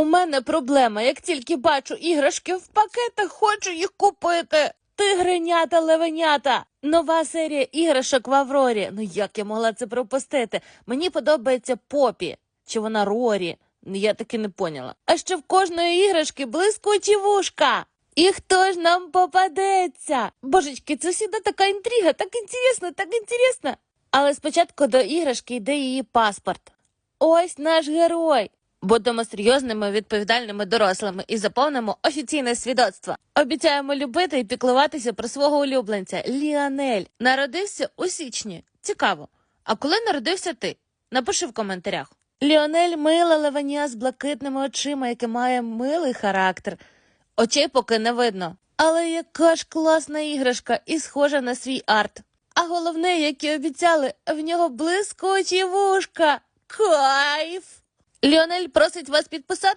У мене проблема. Як тільки бачу іграшки в пакетах, хочу їх купити. Тигренята, левенята. Нова серія іграшок в Аврорі. Ну як я могла це пропустити? Мені подобається Попі. Чи вона Рорі? Ну, Я таки не поняла. А ще в кожної іграшки блискучі вушка. І хто ж нам попадеться? Божечки, це всегда така інтрига, так інтересно, так інтересно. Але спочатку до іграшки йде її паспорт. Ось наш герой. Будемо серйозними відповідальними дорослими і заповнимо офіційне свідоцтво. Обіцяємо любити і піклуватися про свого улюбленця Ліанель. Народився у січні. Цікаво. А коли народився ти? Напиши в коментарях. Ліонель мила левеня з блакитними очима, яке має милий характер. Очей поки не видно. Але яка ж класна іграшка і схожа на свій арт. А головне, як і обіцяли, в нього блискучі вушка. Кайф! Ліонель просить вас підписати.